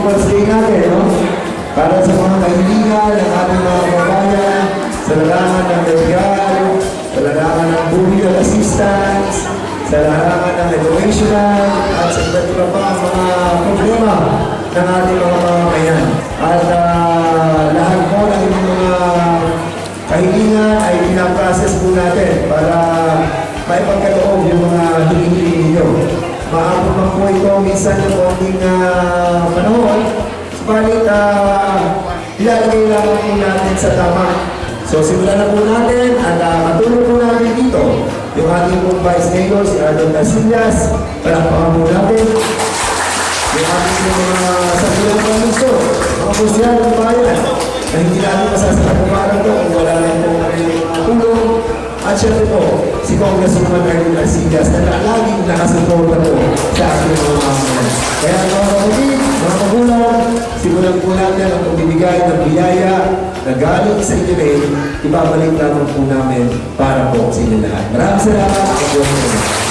People's Day natin, no? Para sa mga kaibigan, ng ating mga kababayan, sa larangan ng legal, sa larangan ng burial assistance, sa larangan ng educational, at sa iba't iba pa mga problema ng ating mga mamamayan. At ah, lahat po ng mga kahilingan ay pinaprocess po natin para maipagkaloob yung mga hinihingi ninyo. Maabot man po ito minsan ng konting uh, ilalagay lamang po natin sa tama. So simulan na po natin at uh, matulog po natin dito yung ating pong Vice Mayor, si Ardon Casillas. Palakpakan po natin yung ating mga sabihan ng gusto, mga kusyan ng bayan, na hindi natin masasakuparan to kung wala lang po tulong. At syempre po, si Congresswoman Arlene Arcillas na laging nakasuporta po sa ating mga mga simulan po natin ang pagbibigay ng biyaya na galing sa inyo rin, ibabalik lamang po namin para po sa inyo lahat. Maraming salamat. Diyos po.